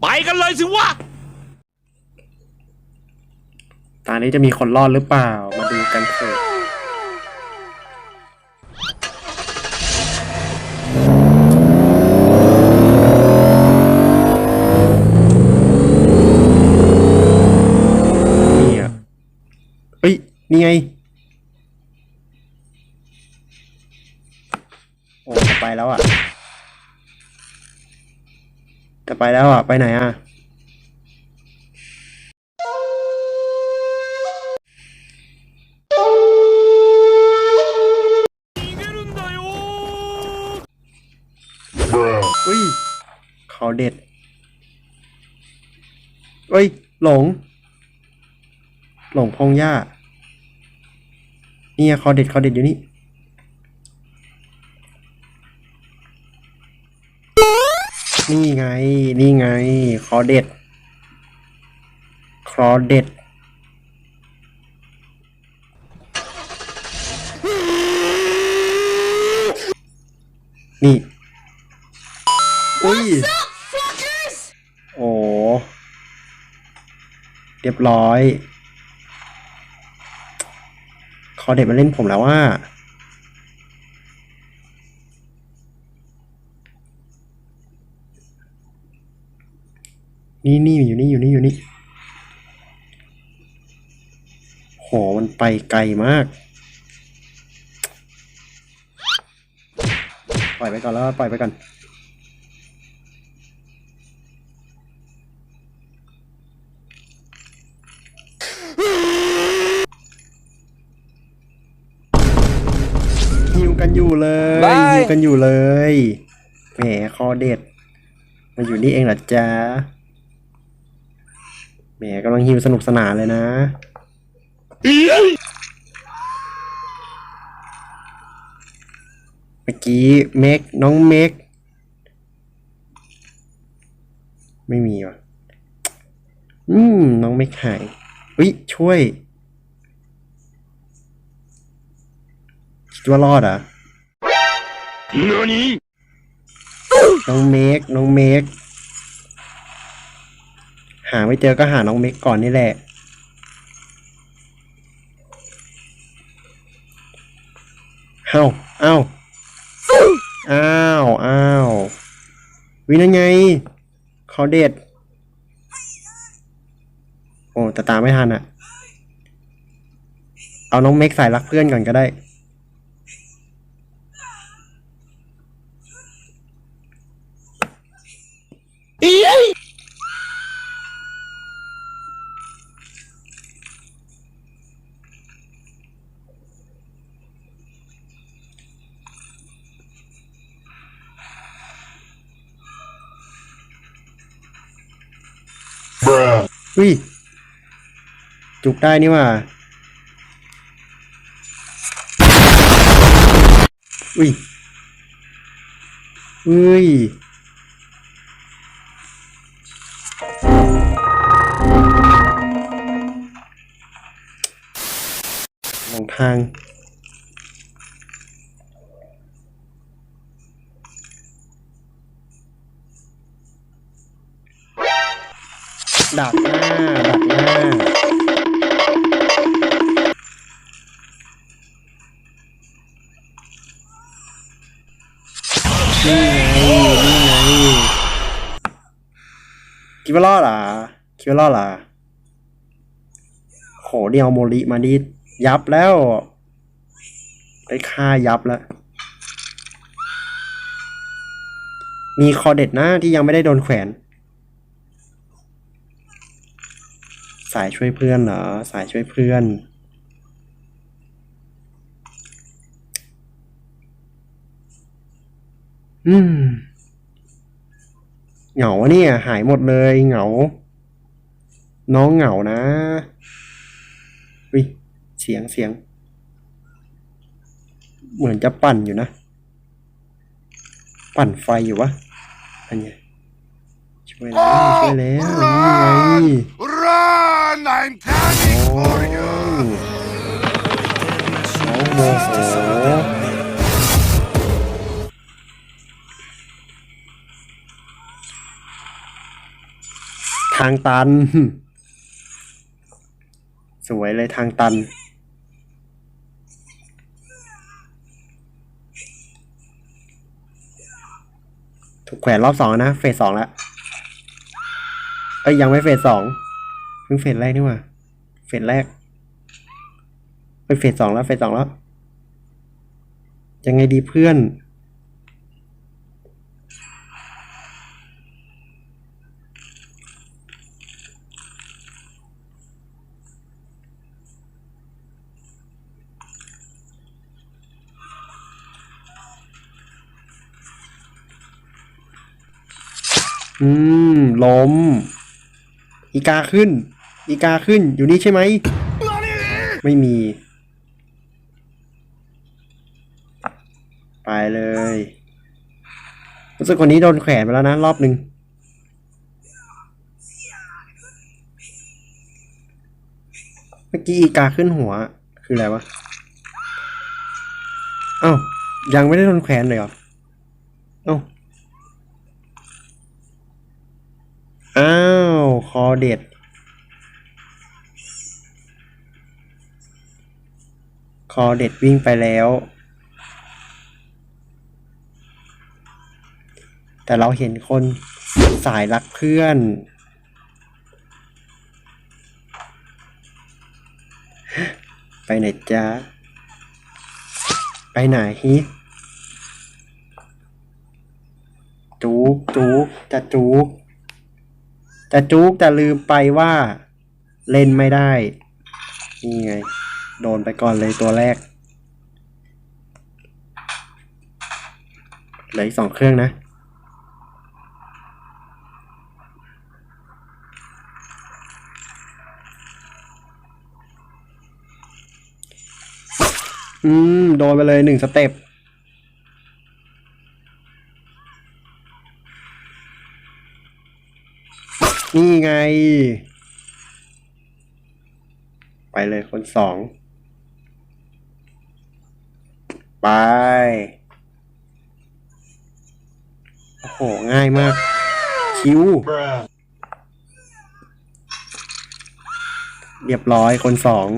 ไปกันเลยสิวะ ตอนนี้จะมีคนรอดหรือเปล่า มาดูกันเถอะนี่อะเฮ้ย นี่ไง โอ้ ไปแล้วอะ จะไปแล้วอะ ไปไหนอะ อุ้ย เขาเด็ดเอ้ย หลง หลงพงหญ้าเนี่ยเขาเด็ดเขาเด็ดอยู่นี่ นี่ไง นี่ไง คอเด็ด คอเด็ด นี่ อุ้ย โอ้ เรียบร้อย คอเด็ดมาเล่นผมแล้วว่า นี่นี่อยู่นี่อยู่นี่อยู่นี่โหมันไปไกลมาก ปล่อยไปก่อนแล้วปล่อยไปก่อนหิวกันอยู่เลยบายหิวกันอยู่เลย แหมคอเด็ด มาอยู่นี่เองเหรอจ๊ะ แหมกำลังหิวสนุกสนานเลยนะ เมื่อกี้เมกน้องเมกไม่มีว่ะ อืม น้องเมกหายอุ้ยช่วยคิดว่ารอดอะน้องเมกน้องเมก หาไม่เจอก็หาน้องเมกก่อนนี่แหละ เอ้าเอ้าอ้าวอ้าววินั่นไงเขาเด็ด โอ้แต่ตามไม่ทันอะเอาน้องเมกสายรักเพื่อนก่อนก็ได้ อุ้ย จุกได้นี่ว่า อุ้ยอุ้ยมองทางดักหน้า นี่ไงนี่ไงคิดว่ารอดเหรอคิดว่ารอดเหรอโหเดียวโมริมาดิยับแล้วได้ค่ายับแล้ว มีคอเด็ดนะที่ยังไม่ได้โดนแขวน สายช่วยเพื่อนเหรอ สายช่วยเพื่อน อืม เหงาวะเนี่ย หายหมดเลยเหงา น้องเหงานะวิเสียงเสียง เหมือนจะปั่นอยู่นะ ปั่นไฟอยู่วะอันเนี้ยช่วยแล้วช่วยแล้วนี่ไง Run! I'm coming โอ้ for you! น้องโมโห ทางตัน สวยเลยทางตัน ถูกแขวนรอบสองนะ เฟสสองแล้ว เอ้ย ยังไม่เฟสสองเพิ่งเฟสแรกนี่หว่าเฟสแรกไปเฟสสองแล้วเฟสสองแล้ว ยังไงดีเพื่อน อืมล้ม อีกาขึ้น อีกาขึ้นอยู่นี่ใช่ไหม ไม่มี ไปเลยรู้สึกคนนี้โดนแขวนไปแล้วนะ รอบหนึ่งเมื่อกี้อีกาขึ้นหัว คืออะไรวะเอ้ายังไม่ได้โดนแขวนเลยเหรอเอ้า อ้าว คอเด็ด คอเด็ดวิ่งไปแล้ว แต่เราเห็นคนสายรักเพื่อน ไปไหนจ๊ะไปไหนฮิจูกจูกจะจูก จะจุกแต่ลืมไปว่าเล่นไม่ได้ นี่ไง โดนไปก่อนเลยตัวแรก เหลืออีกสองเครื่องนะอืม โดนไปเลยหนึ่งสเต็ป นี่ไง ไปเลยคนสอง ไป โอ้โห ง่ายมาก คิว เรียบร้อยคนสอง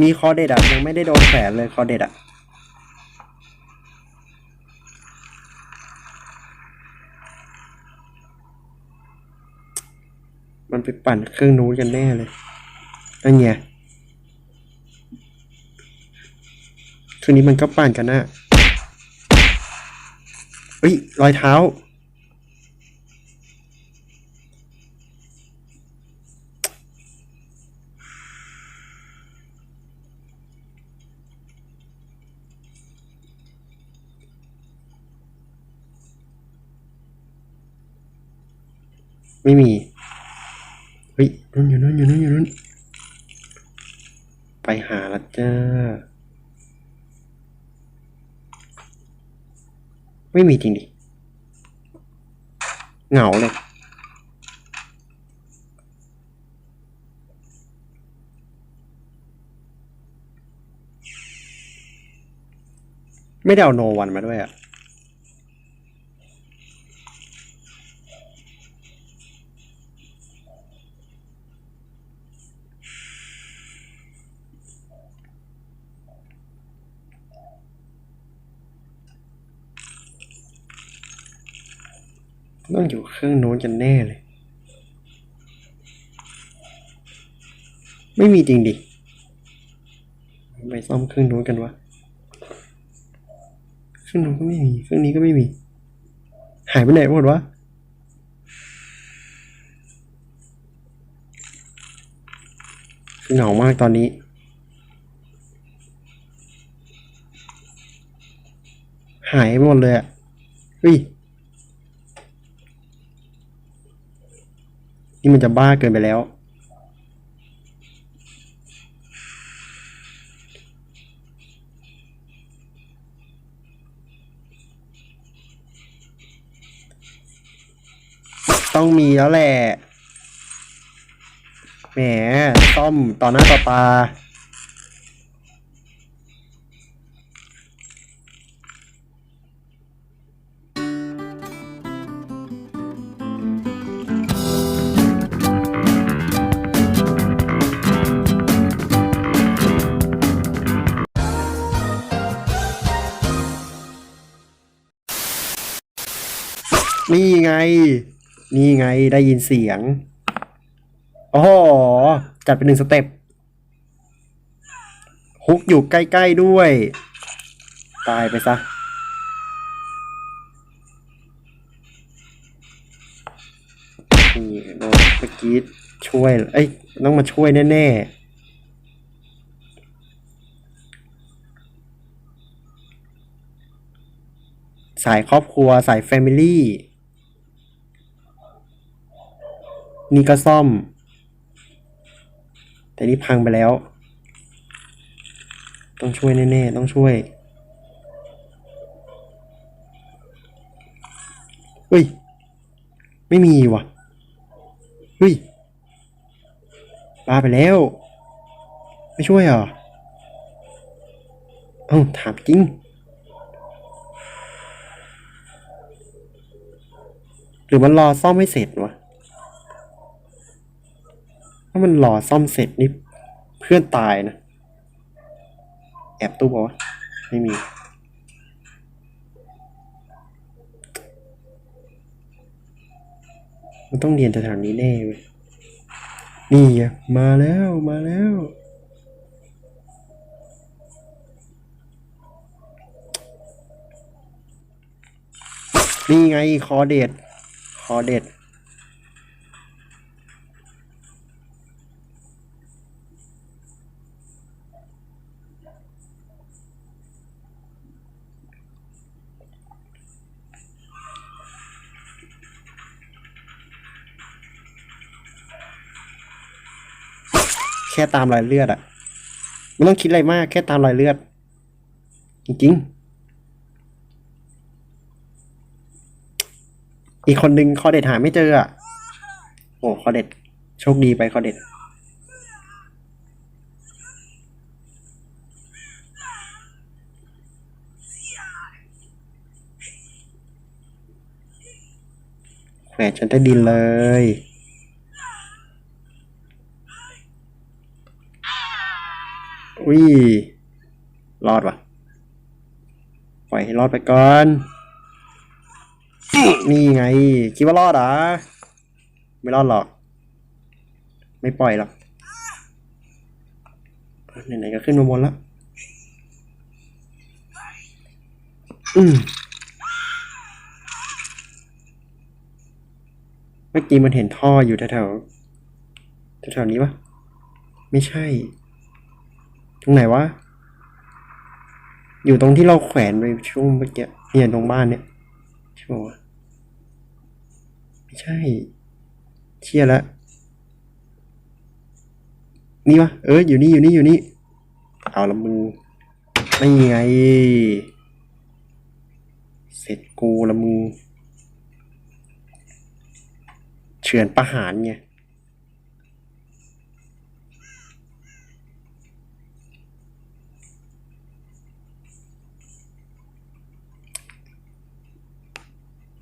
มีคอเด็ดอะยังไม่ได้โดนแฝนเลยคอเด็ดอะ มันไปปั่นเครื่องนู้นกันแน่เลยนั่นไงเครื่องนี้มันก็ปั่นกันนะเฮ้ยรอยเท้า ไม่มี ฮ้ยนั่นอยู่นั่นอยู่นั่นอยู่นั่นไปหาละจ้า ไม่มีจริงดิ เหงาเลยไม่ได้เอาโนวันมาด้วยอะ ต้องอยู่เครื่องโน้นกันแน่เลย ไม่มีจริงดิไปซ่อมเครื่องโน้นกันวะเครื่องโน้นก็ไม่มีเครื่องนี้ก็ไม่มี หายไปไหนหมดวะคือเหงามากตอนนี้หายหมดเลยอะเฮ้ย นี่มันจะบ้าเกินไปแล้ว ต้องมีแล้วแหละ แหม ต้อมต่อหน้าต่อตา นี่ไงนี่ไงได้ยินเสียงโอ้โหจัดเป็นหนึ่งสเต็ปฮุกอยู่ใกล้ ๆ ด้วย ตายไปซะ นี่โดนเมื่อกี้ช่วย เอ้ยต้องมาช่วยแน่ ๆสายครอบครัวสายแฟมิลี่ นี่ก็ซ่อม แต่นี่พังไปแล้ว ต้องช่วยแน่ๆ ต้องช่วยเฮ้ย ไม่มีว่ะเฮ้ยลาไปแล้ว ไม่ช่วยเหรอเอ้าถามจริง หรือมันรอซ่อมให้เสร็จวะามันรอซ่อมเสร็จนี่เพื่อนตายนะ แอบตู้บอกวะไม่มี มันต้องเรียนแถวๆนี้แน่เว้ยนี่มาแล้วมาแล้วนี่ไงคอเด็ด คอเด็ด ค่ตามรอยเลือดอะไม่ต้องคิดอะไรมาก แค่ตามรอยเลือด จริงๆ อีกคนนึงคอเด็ดหาไม่เจออะโอ้คอเด็ด โชคดีไปคอเด็ดแขวนฉันใต้ดินเลย อุ้ย รอดวะปล่อยให้รอดไปก่อน นี่ไง คิดว่ารอดอะไม่รอดหรอก ไม่ปล่อยหรอกไหนๆก็ขึ้นมาบนแล้วอืมเมื่อกี้มันเห็นท่ออยู่แถวๆแถวนี้ปะไม่ใช่ ไหนวะ อยู่ตรงที่เราแขวนไปช่วงเมื่อกี้เนี่ยตรงบ้านเนี่ยใช่ปะวะไม่ใช่ เชี่ยแล้วนี่วะเอออยู่นี่อยู่นี่อยู่นี่เอาละมึงไม่ไง เสร็จกูละมึงเฉือนประหารไง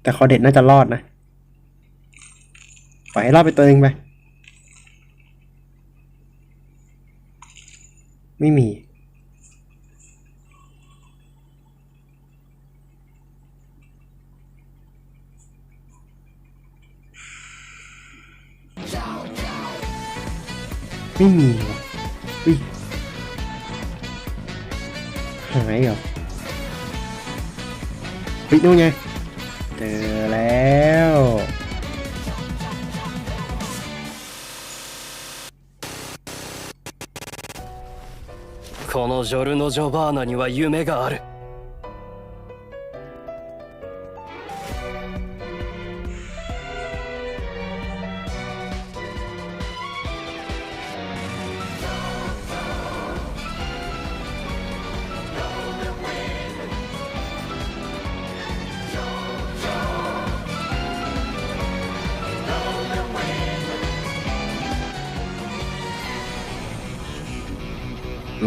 แต่คอเด็ดน่าจะรอดนะ ปล่อยให้รอดไปตัวเองไป ไม่มี ไม่มีว่ะอุ้ยหายเหรอเฮ้ยนู่นไง เจอแล้ว このジョルノ・ジョバーナには夢がある「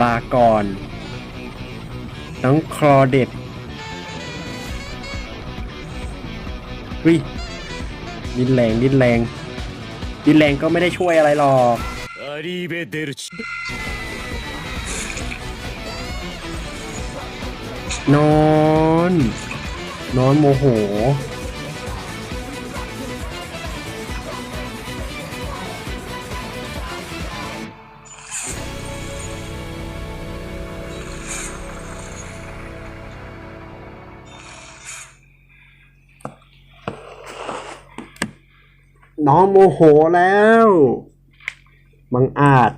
ลากรน้องคลอเด็ดวิดินแรงดินแรง ดินแรงก็ไม่ได้ช่วยอะไรหรอกรีเบเดรชนอน นอนโมโห น้องโมโหแล้ว บังอาจ